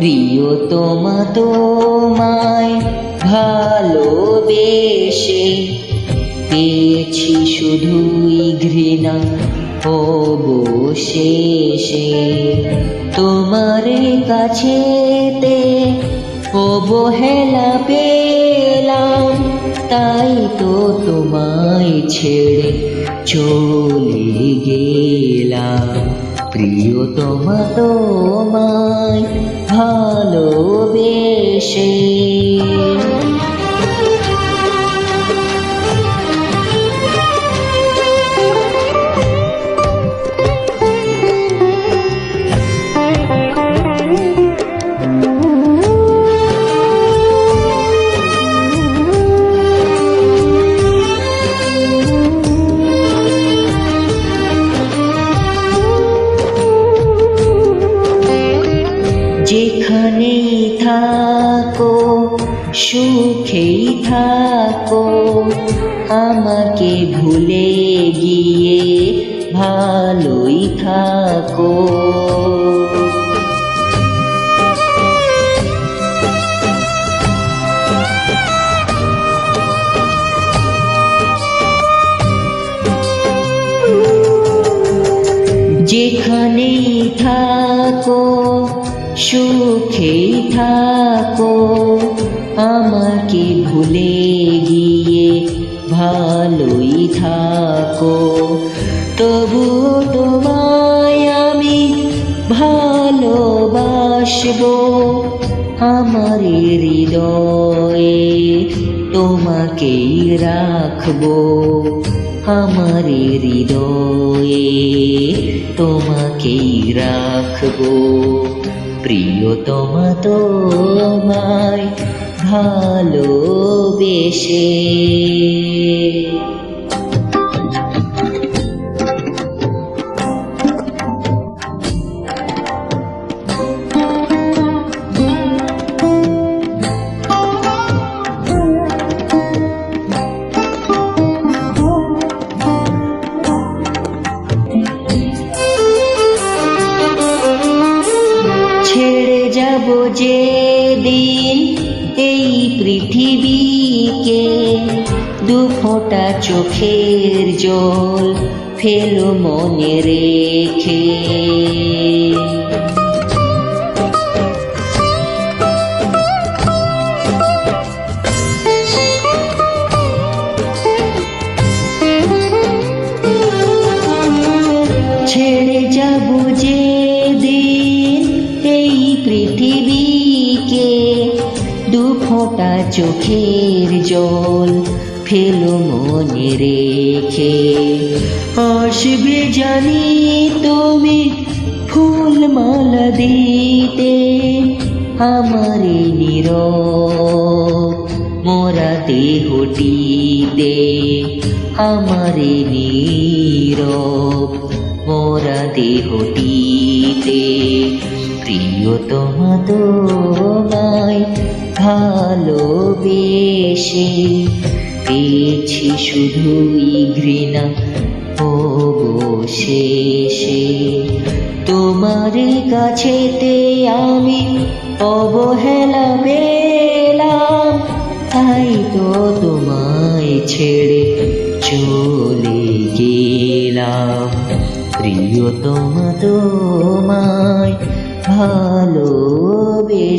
প্রিয়তমা তোমায় ভালোবেসে পেয়েছি শুধুই ঘৃণা অবশেষে। তোমার কাছেতে অবহেলা পেলাম, তাই তো তোমায় ছেড়ে চলে গেলাম। প্রিয়তমা তোমায় ভালোবেসে যেখানেই থাকো সুখেই থাকো। আমাকে ভুলে গিয়ে ভালোই থাকো। যেখানেই থাকো সুখেই থাকো, আমাকে ভুলে গিয়ে ভালোই থাকো। তবু তোমায় আমি ভালোবাসবো, আমার হৃদয়ে তোমাকেই রাখব। আমার হৃদয়ে তোমাকেই রাখব। প্রিয়তমা তোমায় ভালোবেসে। যাব যে দিন এই পৃথিবীকে দু ফোঁটা চোখের জল ফেলো মনে রেখে। ফোঁটা চোখের জল ফেলো মনে রেখে। আসবে জানি তুমি ফুল মালা দিতে আমার নীরব মোরা দেহটিতে। আমার নীরব মোরা দেহটিতে। প্রিয়তমা তোমায় ভালোবেসে পেয়েছি শুধুই ঘৃণা অবশেষে তোমার কাছেতে আমি অবহেলা পেলাম, তাই তো তোমায় ছেড়ে চলে গেলাম। প্রিয়তমা তোমায় ভালোবেসে